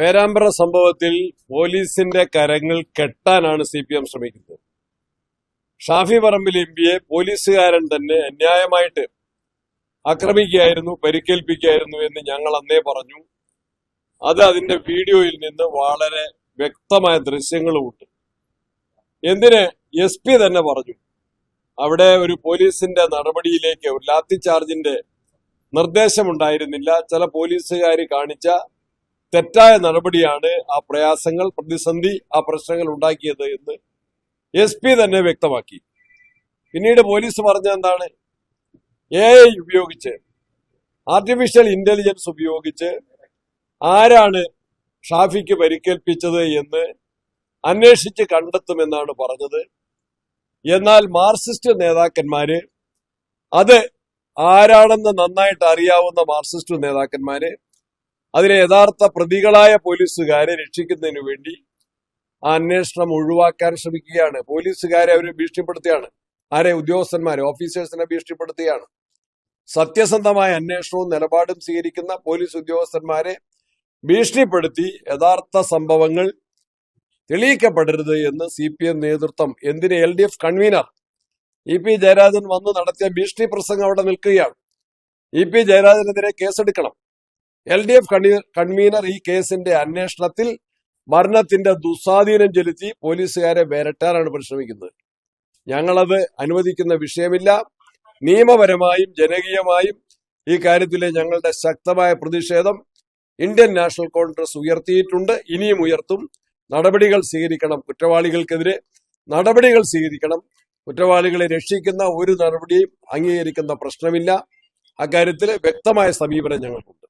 പേരാമ്പ്ര സംഭവത്തിൽ പോലീസിന്റെ കരങ്ങൾ കെട്ടാനാണ് സി പി എം ശ്രമിക്കുന്നത്. ഷാഫി പറമ്പിൽ എം പിയെ പോലീസുകാരൻ തന്നെ അന്യായമായിട്ട് ആക്രമിക്കുകയായിരുന്നു പരിക്കേൽപ്പിക്കുകയായിരുന്നു എന്ന് ഞങ്ങൾ അന്നേ പറഞ്ഞു. അത് അതിന്റെ വീഡിയോയിൽ നിന്ന് വളരെ വ്യക്തമായ ദൃശ്യങ്ങളുമുണ്ട് എന്തിന് എസ് പി തന്നെ പറഞ്ഞു അവിടെ ഒരു പോലീസിന്റെ നടപടിയിലേക്ക് ഒരു ലാത്തി ചാർജിന്റെ നിർദ്ദേശമുണ്ടായിരുന്നില്ല. ചില പോലീസുകാർ കാണിച്ച തെറ്റായ നടപടിയാണ് ആ പ്രയാസങ്ങൾ പ്രതിസന്ധി ആ പ്രശ്നങ്ങൾ ഉണ്ടാക്കിയത് എന്ന് എസ് പി തന്നെ വ്യക്തമാക്കി. പിന്നീട് പോലീസ് പറഞ്ഞ എന്താണ്? എ ഐ ഉപയോഗിച്ച് ആർട്ടിഫിഷ്യൽ ഇന്റലിജൻസ് ഉപയോഗിച്ച് ആരാണ് ഷാഫിക്ക് പരിക്കേൽപ്പിച്ചത് എന്ന് അന്വേഷിച്ച് കണ്ടെത്തുമെന്നാണ് പറഞ്ഞത്. എന്നാൽ മാർക്സിസ്റ്റ് നേതാക്കന്മാര് അത് ആരാണെന്ന് നന്നായിട്ട് അറിയാവുന്ന മാർക്സിസ്റ്റ് നേതാക്കന്മാര് അതിലെ യഥാർത്ഥ പ്രതികളായ പോലീസുകാരെ രക്ഷിക്കുന്നതിന് വേണ്ടി ആ അന്വേഷണം ഒഴിവാക്കാൻ ശ്രമിക്കുകയാണ്. പോലീസുകാരെ അവർ ഭീഷണിപ്പെടുത്തുകയാണ്. ആരെ? ഉദ്യോഗസ്ഥന്മാരെ. ഓഫീസേഴ്സിനെ ഭീഷണിപ്പെടുത്തുകയാണ്. സത്യസന്ധമായ അന്വേഷണവും നിലപാടും സ്വീകരിക്കുന്ന പോലീസ് ഉദ്യോഗസ്ഥന്മാരെ ഭീഷണിപ്പെടുത്തി യഥാർത്ഥ സംഭവങ്ങൾ തെളിയിക്കപ്പെടരുത് എന്ന് സി പി എം നേതൃത്വം എന്തിന് L D F convener E P Jayarajan വന്ന് നടത്തിയ ഭീഷണി പ്രസംഗം അവിടെ നിൽക്കുകയാണ്. ഇ പി ജയരാജനെതിരെ കേസെടുക്കണം. എൽ ഡി എഫ് കൺവീനർ ഈ കേസിന്റെ അന്വേഷണത്തിൽ മരണത്തിന്റെ ദുസ്വാധീനം ചെലുത്തി പോലീസുകാരെ വേരട്ടാനാണ് പരിശ്രമിക്കുന്നത്. ഞങ്ങളത് അനുവദിക്കുന്ന വിഷയമില്ല. നിയമപരമായും ജനകീയമായും ഈ കാര്യത്തിലെ ഞങ്ങളുടെ ശക്തമായ പ്രതിഷേധം ഇന്ത്യൻ നാഷണൽ കോൺഗ്രസ് ഉയർത്തിയിട്ടുണ്ട് ഇനിയും ഉയർത്തും. നടപടികൾ സ്വീകരിക്കണം കുറ്റവാളികൾക്കെതിരെ. നടപടികൾ സ്വീകരിക്കണം. കുറ്റവാളികളെ രക്ഷിക്കുന്ന ഒരു നടപടിയും അംഗീകരിക്കുന്ന പ്രശ്നമില്ല. അക്കാര്യത്തിൽ വ്യക്തമായ സമീപനം ഞങ്ങൾക്കുണ്ട്.